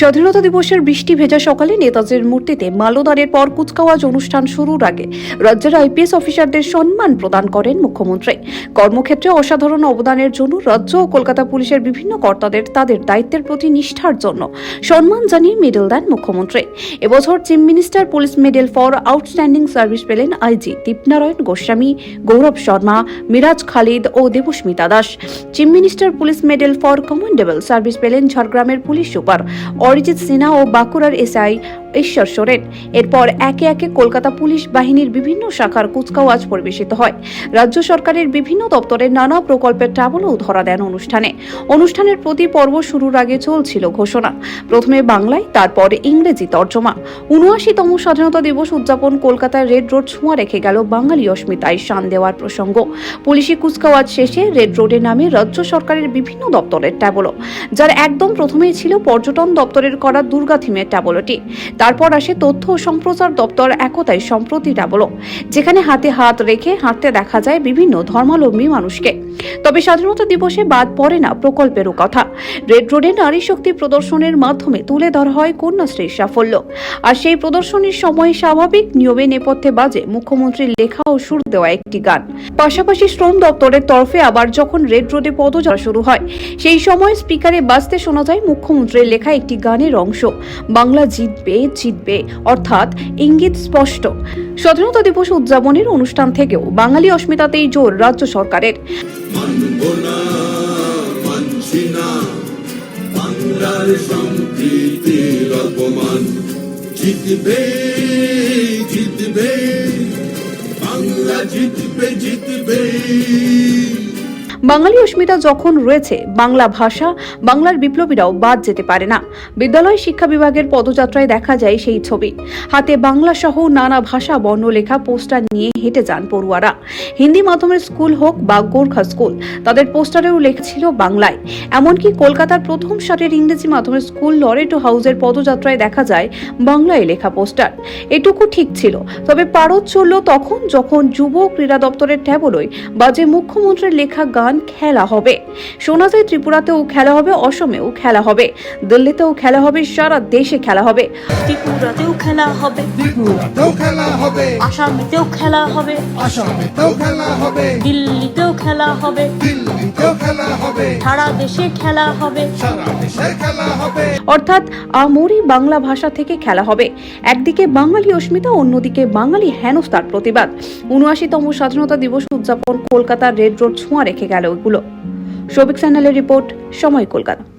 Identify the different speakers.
Speaker 1: স্বাধীনতা দিবসের বৃষ্টি ভেজা সকালে নেতাজির মূর্তিতে মাল্যদানের পর কুচকাওয়াজ অনুষ্ঠান শুরুর আগে রাজ্যের আইপিএস অফিসারদের সম্মান প্রদান করেন মুখ্যমন্ত্রী। কর্মক্ষেত্রে অসাধারণ অবদানের জন্য রাজ্য ও কলকাতা পুলিশের বিভিন্ন কর্তাদের তাদের দায়িত্বের প্রতি নিষ্ঠার জন্য সম্মান জানিয়ে মেডেল দেন মুখ্যমন্ত্রী। এবছর chief minister police medal for outstanding service পেলেন IG Dipnarayan Goswami, Gaurav Sharma, Miraj Khalid O Debasmita Das. Chief minister police medal for commendable service পেলেন ঝাড়গ্রামের পুলিশ সুপার অরিজিৎ সিনহা ও বাঁকুড়ার এসআই ঈশ্বর সোরেন। এরপর একে একে কলকাতা পুলিশ বাহিনীর বিভিন্ন শাখার কুচকাওয়াজ পরিবেশিত হয়। রাজ্য সরকারের বিভিন্ন দপ্তরের নানা প্রকল্পের ট্রাভেলও ধরা দেন অনুষ্ঠানে। অনুষ্ঠানের প্রতি পর্ব শুরুর আগে চলছিল ঘোষণা। প্রথমে বাংলায়, তারপর ইংরেজি তর্জমা। উনআশিতম স্বাধীনতা দিবস উদযাপন কলকাতায় রেড রোড ছোঁয়া রেখে গেল বাঙালি অস্মিতায় শান দেওয়ার প্রসঙ্গ। পুলিশি কুচকাওয়াজ শেষে রেড রোডের নামে রাজ্য সরকারের বিভিন্ন দপ্তরের ট্যাবলো যার একদম প্রথমেই ছিল পর্যটন দপ্তরের করা দুর্গা থিমের ট্যাবলোটি। তারপর আসে তথ্য ও সম্প্রচার দপ্তর একতাই সম্প্রতি ট্যাবলো, যেখানে হাতে হাত রেখে হাঁটতে দেখা যায় বিভিন্ন ধর্মাবলম্বী মানুষকে। তবে স্বাধীনতা দিবসে বাদ পড়ে না প্রকল্পেরও কথা। রেড রোডে নারী শক্তি প্রদর্শনের মাধ্যমে তুলে ধরা হয় কন্যাশ্রীর সাফল্য। আর সেই প্রদর্শনীর সময় স্বাভাবিক নিয়মে নেপথ্যে বাজে মুখ্যমন্ত্রীর লেখা ও সুর দেওয়া একটি গান। পাশাপাশি শ্রম দপ্তরের তরফে আবার যখন রেড রোডে পদযাত্রা শুরু হয়, সেই সময় স্পিকারে বাজতে শোনা যায় মুখ্যমন্ত্রীর লেখা একটি গানের অংশ। বাংলা জিতবে জিতবে, অর্থাৎ ইঙ্গিত স্পষ্ট। স্বাধীনতা দিবস উদযাপনের অনুষ্ঠান থেকেও বাঙালি অস্মিতাতেই জোর রাজ্য সরকারের।
Speaker 2: জিতবে জিতবে, বাংলা জিতবে জিতবে।
Speaker 1: বাঙালি অস্মিতা যখন রয়েছে বাংলা ভাষা, বাংলার বিপ্লবীরাও বাদ যেতে পারে না। বিদ্যালয় শিক্ষা বিভাগের পদযাত্রায় দেখা যায় সেই ছবি। হাতে বাংলা সহ নানা ভাষা, বর্ণলেখা, পোস্টার নিয়ে হেঁটে যান পড়ুয়ারা। হিন্দি মাধ্যমের স্কুল হোক বা গোর্খা স্কুল, তাদের পোস্টারেও লেখা ছিল বাংলায়। এমনকি কলকাতার প্রথম সারির ইংরেজি মাধ্যমের স্কুল লরেটো হাউসের পদযাত্রায় দেখা যায় বাংলায় লেখা পোস্টার। এটুকু ঠিক ছিল, তবে পারদ চলল তখন যখন যুব ক্রীড়া দপ্তরের ট্যাবলোয় বাজে মুখ্যমন্ত্রীর লেখা গান খেলা হবে শোনা যায় ত্রিপুরাতেও খেলা হবে অসমেও খেলা হবে দিল্লিতেও খেলা হবে সারা দেশে খেলা হবে
Speaker 3: ত্রিপুরাতেও খেলা হবে
Speaker 4: ত্রিপুরাতেও খেলা হবে
Speaker 3: আসামিতেও খেলা হবে
Speaker 4: আসামেতেও খেলা হবে
Speaker 3: দিল্লিতেও খেলা হবে
Speaker 4: দিল্লিতেও খেলা হবে
Speaker 3: সারা দেশে খেলা হবে
Speaker 4: সারা দেশে খেলা হবে
Speaker 1: অর্থাৎ আমরি বাংলা ভাষা থেকে খেলা হবে একদিকে বাঙালি অস্মিতা অন্যদিকে বাঙালি হেনস্তার প্রতিবাদ উনআশিতম স্বাধীনতা দিবস উদযাপন কলকাতার রেড রোড ছোঁয়া রেখে গেল এগুলো সৌভিক সান্যালের রিপোর্ট সময় কলকাতা।